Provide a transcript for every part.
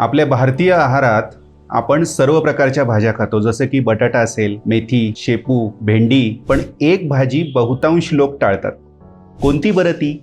आपल्या भारतीय आहारात आपण सर्व प्रकारच्या भाज्या खातो. जसं की बटाटा असेल मेथी शेपू भेंडी पण एक भाजी बहुतांश लोक टाळतात. कोणती बरं ती?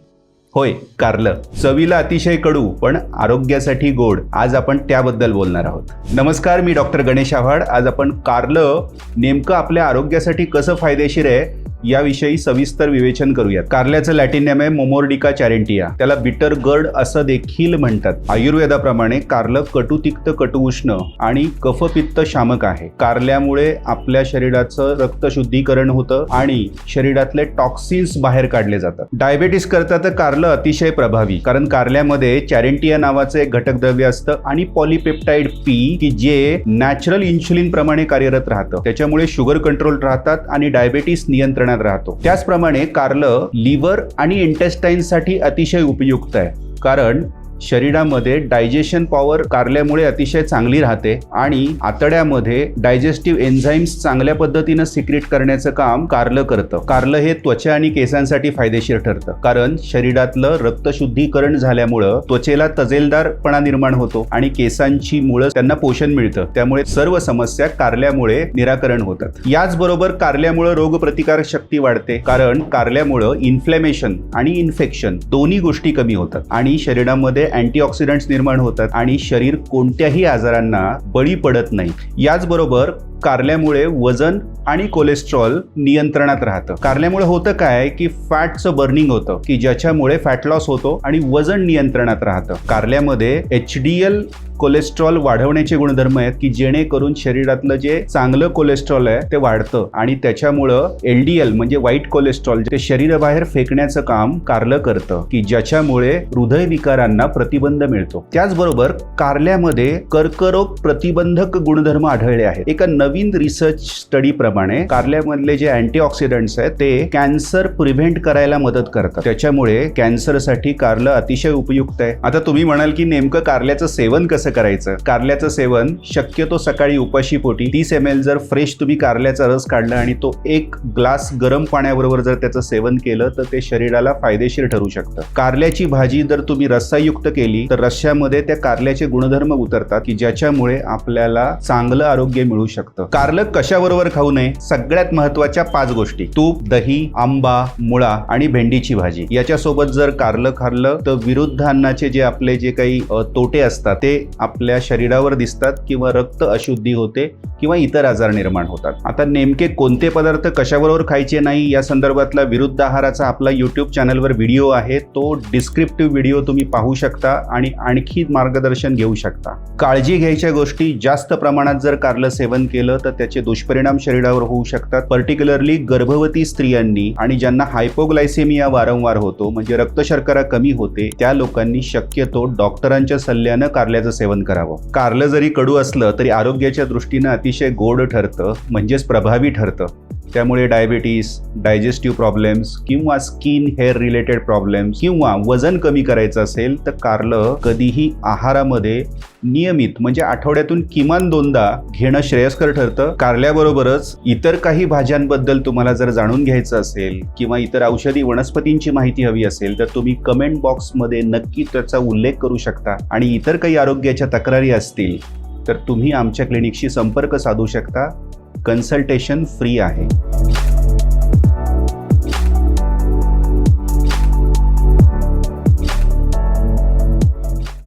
होय कारलं. चवीला अतिशय कडू पण आरोग्यासाठी गोड. आज आपण त्याबद्दल बोलणार आहोत. नमस्कार मी डॉक्टर गणेश आव्हाड. आज आपण कारलं नेमकं आपल्या आरोग्यासाठी कसं फायदेशीर आहे याविषयी सविस्तर विवेचन करूयात. कारल्याचं लॅटिन नेम आहे मोमोर्डिका चॅरेंटिया. त्याला बिटर गर्ड असं देखील म्हणतात. आयुर्वेदाप्रमाणे कारलं कटुतिक्त तिक्त उष्ण आणि कफपित्त शामक आहे. कारल्यामुळे आपल्या शरीराचं रक्त शुद्धीकरण होतं आणि शरीरातले टॉक्सिन्स बाहेर काढले जातात. डायबेटीस करता तर कारलं अतिशय प्रभावी कारण कारल्यामध्ये चॅरेंटिया नावाचं एक घटक द्रव्य असतं आणि पॉलिपेप्टाइड पी की जे नॅचरल इन्शुलिन प्रमाणे कार्यरत राहतं. त्याच्यामुळे शुगर कंट्रोल राहतात आणि डायबेटीस नियंत्रण नियंत्रणात राहतो. त्याचप्रमाणे कारलं लिव्हर आणि इंटेस्टाईनसाठी अतिशय उपयुक्त आहे. कारण शरीरामध्ये डायजेशन पॉवर कारल्यामुळे अतिशय चांगली राहते आणि आतड्यामध्ये डायजेस्टिव्ह एन्झाईम्स चांगल्या पद्धतीनं सिक्रेट करण्याचं काम कारलं करतं. कारलं हे त्वचा आणि केसांसाठी फायदेशीर ठरतं. कारण शरीरातलं रक्तशुद्धीकरण झाल्यामुळं त्वचेला तजेलदारपणा निर्माण होतो आणि केसांची मुळं त्यांना पोषण मिळतं. त्यामुळे सर्व समस्या कारल्यामुळे निराकरण होतात. याचबरोबर कारल्यामुळं रोगप्रतिकार शक्ती वाढते. कारण कारल्यामुळं इन्फ्लेमेशन आणि इन्फेक्शन दोन्ही गोष्टी कमी होतात आणि शरीरामध्ये अँटीऑक्सिडंट्स निर्माण होतात आणि शरीर कोणत्याही आजारांना बळी पडत नाही. याचबरोबर कारल्यामुळे वजन आणि कोलेस्ट्रॉल नियंत्रणात राहतं. कारल्यामुळे होतं काय की फॅटचं बर्निंग होतं की ज्याच्यामुळे फॅट लॉस होतो आणि वजन नियंत्रणात राहतं. कारल्यामध्ये एच डी एल कोलेस्ट्रॉल वाढवण्याचे गुणधर्म आहेत की जेणेकरून शरीरातलं जे चांगलं कोलेस्ट्रॉल आहे ते वाढतं आणि त्याच्यामुळं एल डी एल म्हणजे वाईट कोलेस्ट्रॉल ते शरीराबाहेर फेकण्याचं काम कारलं करतं की ज्याच्यामुळे हृदयविकारांना प्रतिबंध मिळतो. त्याचबरोबर कारल्यामध्ये कर्करोग प्रतिबंधक गुणधर्म आढळले आहेत. एका नवीन रिसर्च स्टडीप्रमाणे कारल्यामधले जे अँटीऑक्सिडंट्स आहेत ते कॅन्सर प्रिव्हेंट करायला मदत करतात. त्याच्यामुळे कॅन्सरसाठी कारलं अतिशय उपयुक्त आहे. आता तुम्ही म्हणाल की नेमकं कारल्याचं सेवन कसं करायचं? कारल्याचं सेवन शक्यतो सकाळी उपाशी पोटी तीस एम एल जर फ्रेश तुम्ही कारल्याचा रस काढला आणि तो एक ग्लास गरम पाण्याबरोबर जर त्याचं सेवन केलं तर ते शरीराला फायदेशीर ठरू शकतं. कारल्याची भाजी जर तुम्ही रस्सायुक्त केली तर रश्श्यामध्ये त्या कारल्याचे गुणधर्म उतरतात की ज्याच्यामुळे आपल्याला चांगलं आरोग्य मिळू शकतं. कारलं कशाबरोबर खाऊ नये? सगळ्यात महत्त्वाच्या पाच गोष्टी. तूप दही आंबा मुळा आणि भेंडीची भाजी. याच्यासोबत जर कारलं खाल्लं तर विरुद्ध अन्नाचे जे आपले जे काही तोटे असतात ते आपल्या शरीरावर दिसतात किंवा रक्त अशुद्धी होते किंवा इतर आजार निर्माण होतात. आता नेमके कोणते पदार्थ कशाबरोबर खायचे नाही या संदर्भातला विरुद्ध आहाराचा आपला यूट्यूब चॅनलवर व्हिडिओ आहे. तो डिस्क्रिप्टिव्ह व्हिडिओ तुम्ही पाहू शकता आणि आणखी मार्गदर्शन घेऊ शकता. काळजी घ्यायच्या गोष्टी जास्त प्रमाणात जर कारलं सेवन केलं तर त्याचे दुष्परिणाम शरीरावर होऊ शकतात. पर्टिक्युलरली गर्भवती स्त्रियांनी आणि ज्यांना हायपोग्लायसेमिया वारंवार होतो म्हणजे रक्तशर्करा कमी होते त्या लोकांनी शक्यतो डॉक्टरांच्या सल्ल्यानं कारल्याचं सेवन करावं. कारलं जरी कडू असलं तरी आरोग्याच्या दृष्टीनं अतिशय गोड ठरतं म्हणजेच प्रभावी ठरतं. त्यामुळे डायबिटीस डायजेस्टिव्ह प्रॉब्लेम्स किंवा स्किन हेअर रिलेटेड प्रॉब्लेम्स किंवा वजन कमी करायचं असेल तर कारलं कधीही आहारामध्ये नियमित म्हणजे आठवड्यातून किमान दोनदा घेणं श्रेयस्कर ठरतं. कारल्याबरोबरच इतर काही भाज्यांबद्दल तुम्हाला जर जाणून घ्यायचं असेल किंवा इतर औषधी वनस्पतींची माहिती हवी असेल तर तुम्ही कमेंट बॉक्समध्ये नक्की त्याचा उल्लेख करू शकता. आणि इतर काही आरोग्याच्या तक्रारी असतील तर तुम्ही आमच्या क्लिनिकशी संपर्क साधू शकता. कन्सल्टेशन फ्री आहे.